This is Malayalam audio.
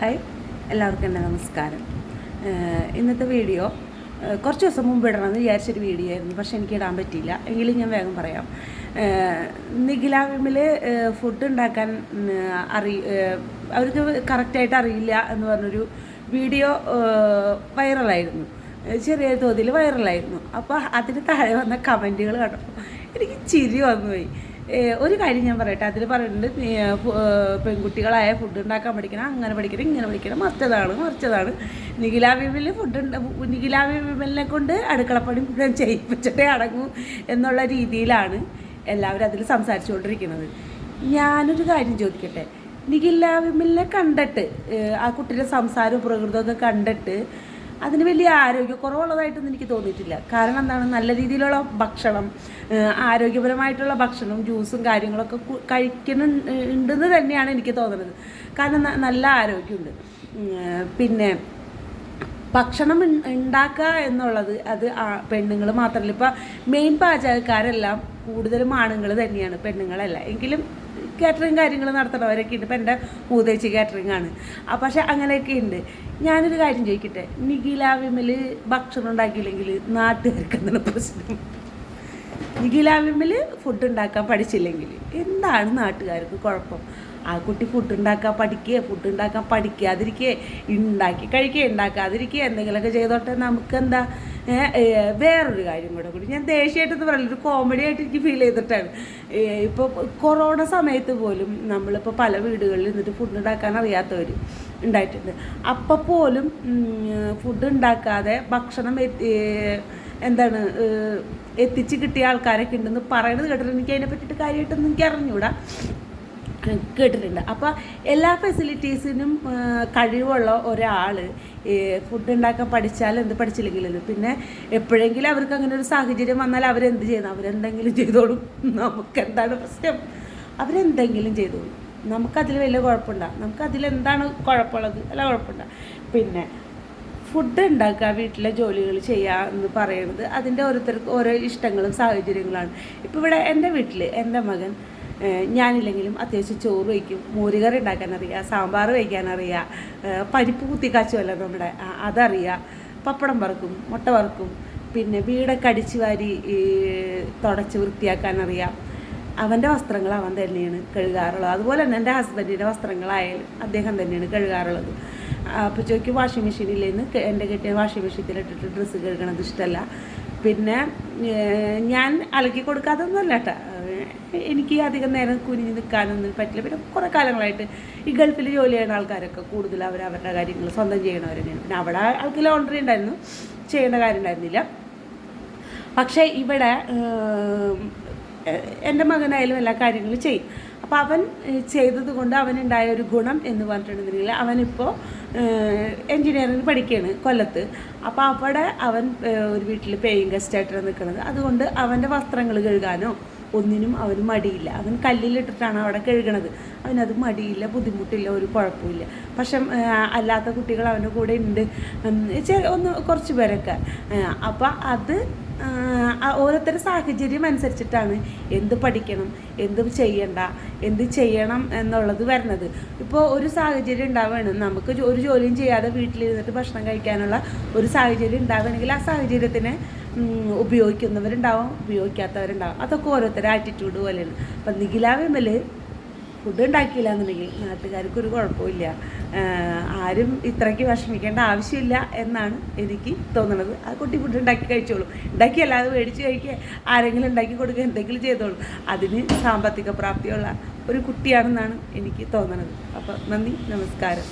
ഹായ് എല്ലാവർക്കും എന്റെ നമസ്കാരം. ഇന്നത്തെ വീഡിയോ കുറച്ച് ദിവസം മുമ്പ് ഇടണമെന്ന് വിചാരിച്ചൊരു വീഡിയോ ആയിരുന്നു പക്ഷെ എനിക്ക് ഇടാൻ പറ്റിയില്ല. എങ്കിലും ഞാൻ വേഗം പറയാം. നിഖിലാവിമിൽ ഫുഡ് ഉണ്ടാക്കാൻ അറി അവർക്ക് കറക്റ്റായിട്ട് അറിയില്ല എന്ന് പറഞ്ഞൊരു വീഡിയോ വൈറലായിരുന്നു. ചെറിയ തോതിൽ വൈറലായിരുന്നു. അപ്പോൾ അതിന് താഴെ വന്ന കമന്റുകൾ കണ്ടപ്പോൾ എനിക്ക് ചിരി വന്നുപോയി. ഒരു കാര്യം ഞാൻ പറയട്ടെ. അതിൽ പറയുന്നുണ്ട് പെൺകുട്ടികളായ ഫുഡ് ഉണ്ടാക്കാൻ പഠിക്കണം അങ്ങനെ പഠിക്കണം ഇങ്ങനെ പഠിക്കണം മറിച്ചതാണ് മറിച്ചതാണ്. നിഖില വിമലിൽ ഫുഡ് നിഖില വിമലിനെ കൊണ്ട് അടുക്കളപ്പണി മുഴുവൻ ചെയ്യിപ്പിച്ചിട്ടേ അടങ്ങൂ എന്നുള്ള രീതിയിലാണ് എല്ലാവരും അതിൽ സംസാരിച്ചുകൊണ്ടിരിക്കുന്നത്. ഞാനൊരു കാര്യം ചോദിക്കട്ടെ. നിഖില വിമലിനെ കണ്ടിട്ട് ആ കുട്ടിയുടെ സംസാരവും പ്രകൃതമൊക്കെ കണ്ടിട്ട് അതിന് വലിയ ആരോഗ്യക്കുറവുള്ളതായിട്ടൊന്നും എനിക്ക് തോന്നിയിട്ടില്ല. കാരണം എന്താണ്? നല്ല രീതിയിലുള്ള ഭക്ഷണം ആരോഗ്യപരമായിട്ടുള്ള ഭക്ഷണം ജ്യൂസും കാര്യങ്ങളൊക്കെ കഴിക്കണുണ്ടെന്ന് തന്നെയാണ് എനിക്ക് തോന്നുന്നത്. കാരണം നല്ല ആരോഗ്യമുണ്ട്. പിന്നെ ഭക്ഷണം ഉണ്ടാക്കുക എന്നുള്ളത് അത് പെണ്ണുങ്ങൾ മാത്രമല്ല ഇപ്പം മെയിൻ പാചകക്കാരെല്ലാം കൂടുതലും ആണുങ്ങൾ തന്നെയാണ് പെണ്ണുങ്ങളല്ല. എങ്കിലും കാറ്ററിങ് കാര്യങ്ങൾ നടത്തുന്നവരൊക്കെ ഉണ്ട്. ഇപ്പം എന്റെ മൂതേച്ചി കാറ്ററിംഗ് ആണ്. പക്ഷെ അങ്ങനെയൊക്കെ ഉണ്ട്. ഞാനൊരു കാര്യം ചോദിക്കട്ടെ? നിഖില ഭക്ഷണം ഉണ്ടാക്കിയില്ലെങ്കിൽ നാട്ടുകാർക്ക് എന്താണ് പ്രശ്നം? നിഖില ഫുഡ് ഉണ്ടാക്കാൻ പഠിച്ചില്ലെങ്കിൽ എന്താണ് നാട്ടുകാർക്ക് കുഴപ്പം? ആ കുട്ടി ഫുഡ് ഉണ്ടാക്കാൻ പഠിക്കുക ഫുഡ് ഉണ്ടാക്കാൻ പഠിക്കാതിരിക്കുക ഉണ്ടാക്കി കഴിക്കുക ഉണ്ടാക്കാതിരിക്കുക എന്തെങ്കിലുമൊക്കെ ചെയ്തോട്ടെ. നമുക്കെന്താ വേറൊരു കാര്യം കൂടെ കൂടി. ഞാൻ ദേഷ്യമായിട്ടെന്ന് പറയുന്നത് ഒരു കോമഡി ആയിട്ട് എനിക്ക് ഫീൽ ചെയ്തിട്ടാണ്. ഇപ്പോൾ കൊറോണ സമയത്ത് പോലും നമ്മളിപ്പോൾ പല വീടുകളിൽ നിന്നിട്ട് ഫുഡ് ഉണ്ടാക്കാൻ അറിയാത്തവർ ഉണ്ടായിട്ടുണ്ട്. അപ്പോൾ പോലും ഫുഡ് ഉണ്ടാക്കാതെ ഭക്ഷണം എന്താണ് എത്തിച്ച് കിട്ടിയ ആൾക്കാരൊക്കെ ഉണ്ടെന്ന് പറയുന്നത് കേട്ടിട്ട് എനിക്ക് അതിനെ പറ്റിയിട്ട് കാര്യമായിട്ടൊന്നും എനിക്ക് അറിഞ്ഞൂടാ. കേട്ടിട്ടുണ്ട്. അപ്പോൾ എല്ലാ ഫെസിലിറ്റീസിനും കഴിവുള്ള ഒരാൾ ഫുഡ് ഉണ്ടാക്കാൻ പഠിച്ചാൽ എന്ത് പഠിച്ചില്ലെങ്കിലും പിന്നെ എപ്പോഴെങ്കിലും അവർക്ക് അങ്ങനെ ഒരു സാഹചര്യം വന്നാൽ അവരെന്ത് ചെയ്യുന്നു? അവരെന്തെങ്കിലും ചെയ്തോളും. നമുക്കെന്താണ് പ്രശ്നം? അവരെന്തെങ്കിലും ചെയ്തോളും. നമുക്കതിൽ വലിയ കുഴപ്പമുണ്ടാ നമുക്കതിൽ എന്താണ് കുഴപ്പമുള്ളത്? അല്ല കുഴപ്പമുണ്ട പിന്നെ ഫുഡ് ഉണ്ടാക്കുക വീട്ടിലെ ജോലികൾ ചെയ്യുക എന്ന് പറയുന്നത് അതിന്റെ ഓരോരുത്തർക്ക് ഓരോ ഇഷ്ടങ്ങളും സാഹചര്യങ്ങളാണ്. ഇപ്പോൾ ഇവിടെ എന്റെ വീട്ടിൽ എന്റെ മകൻ ഞാനില്ലെങ്കിലും അത്യാവശ്യം ചോറ് വയ്ക്കും മോരുകറി ഉണ്ടാക്കാൻ അറിയാം സാമ്പാർ ഏഹ്, പരിപ്പ് കുത്തിക്കാച്ചുമല്ല നമ്മുടെ ആ, അതറിയാം. പപ്പടം വറുക്കും മുട്ട വറുക്കും പിന്നെ വീടൊക്കെ അടിച്ചു വാരി തുടച്ച് വൃത്തിയാക്കാനറിയാം. അവന്റെ വസ്ത്രങ്ങൾ അവൻ തന്നെയാണ് കഴുകാറുള്ളത്. അതുപോലെ തന്നെ എന്റെ ഹസ്ബൻഡിന്റെ വസ്ത്രങ്ങളായാലും അദ്ദേഹം തന്നെയാണ് കഴുകാറുള്ളത്. അപ്പോൾ ചോദിക്കും വാഷിംഗ് മെഷീനിലേന്ന് എന്റെ കെട്ടിയ വാഷിംഗ് മെഷീനിലിട്ടിട്ട് ഡ്രസ്സ് കഴുകണത് ഇഷ്ടമല്ല പിന്നെ ഞാൻ അലക്കി കൊടുക്കാതൊന്നുമല്ല കേട്ടോ എനിക്ക് അധികം നേരം കുനിഞ്ഞ് നിൽക്കാനൊന്നും പറ്റില്ല. പിന്നെ കുറേ കാലങ്ങളായിട്ട് ഈ ഗൾഫിൽ ജോലി ചെയ്യുന്ന ആൾക്കാരൊക്കെ കൂടുതൽ അവർ അവരുടെ കാര്യങ്ങൾ സ്വന്തം ചെയ്യണവർ തന്നെയാണ് പിന്നെ അവിടെ ആൾക്ക് ലോണ്ടറി ഉണ്ടായിരുന്നു. ചെയ്യേണ്ട കാര്യം ഉണ്ടായിരുന്നില്ല. പക്ഷേ ഇവിടെ എന്റെ മകനായാലും എല്ലാ കാര്യങ്ങളും ചെയ്യും. അപ്പോൾ അവൻ ചെയ്തത് കൊണ്ട് അവനുണ്ടായ ഒരു ഗുണം എന്ന് പറഞ്ഞിട്ടുണ്ടെങ്കിൽ അവനിപ്പോൾ എൻജിനീയറിംഗ് പഠിക്കുകയാണ് കൊല്ലത്ത്. അപ്പോൾ അവിടെ അവൻ ഒരു വീട്ടിൽ പേയിങ് ഗസ്റ്റായിട്ടാണ് നിൽക്കുന്നത് അതുകൊണ്ട് അവന്റെ വസ്ത്രങ്ങൾ കഴുകാനോ ഒന്നിനും അവന് മടിയില്ല. അവൻ കല്ലിലിട്ടിട്ടാണ് അവിടെ കഴുകണത്. അവനത് മടിയില്ല ബുദ്ധിമുട്ടില്ല ഒരു കുഴപ്പമില്ല. പക്ഷെ അല്ലാത്ത കുട്ടികൾ അവന്റെ കൂടെ ഉണ്ട്. ഒന്ന് കുറച്ച് പേരൊക്കെ. അപ്പം അത് ഓരോരുത്തരുടെ സാഹചര്യം അനുസരിച്ചിട്ടാണ് എന്ത് പഠിക്കണം എന്ത് ചെയ്യണ്ട എന്ത് ചെയ്യണം എന്നുള്ളത് വരുന്നത്. ഇപ്പോൾ ഒരു സാഹചര്യം ഉണ്ടാവുകയാണ്. നമുക്ക് ഒരു ജോലിയും ചെയ്യാതെ വീട്ടിലിരുന്നിട്ട് ഭക്ഷണം കഴിക്കാനുള്ള ഒരു സാഹചര്യം ഉണ്ടാവുകയാണെങ്കിൽ ആ സാഹചര്യത്തിന് ഉപയോഗിക്കുന്നവരുണ്ടാവും ഉപയോഗിക്കാത്തവരുണ്ടാവും. അതൊക്കെ ഓരോരുത്തരുടെ ആറ്റിറ്റ്യൂഡ് പോലെയാണ്. അപ്പം നിഖിലാവിമൽ ഫുഡ് ഉണ്ടാക്കിയില്ല എന്നുണ്ടെങ്കിൽ നാട്ടുകാർക്ക് ഒരു കുഴപ്പമില്ല. ആരും ഇത്രയ്ക്ക് വിഷമിക്കേണ്ട ആവശ്യമില്ല എന്നാണ് എനിക്ക് തോന്നുന്നത് ആ കുട്ടി ഫുഡ് ഉണ്ടാക്കി കഴിച്ചോളൂ. ഉണ്ടാക്കി അല്ലാതെ മേടിച്ച് കഴിക്കുക. ആരെങ്കിലും ഉണ്ടാക്കി കൊടുക്കുക എന്തെങ്കിലും ചെയ്തോളൂ. അതിന് സാമ്പത്തിക പ്രാപ്തിയുള്ള ഒരു കുട്ടിയാണെന്നാണ് എനിക്ക് തോന്നുന്നത് അപ്പോൾ നന്ദി നമസ്കാരം.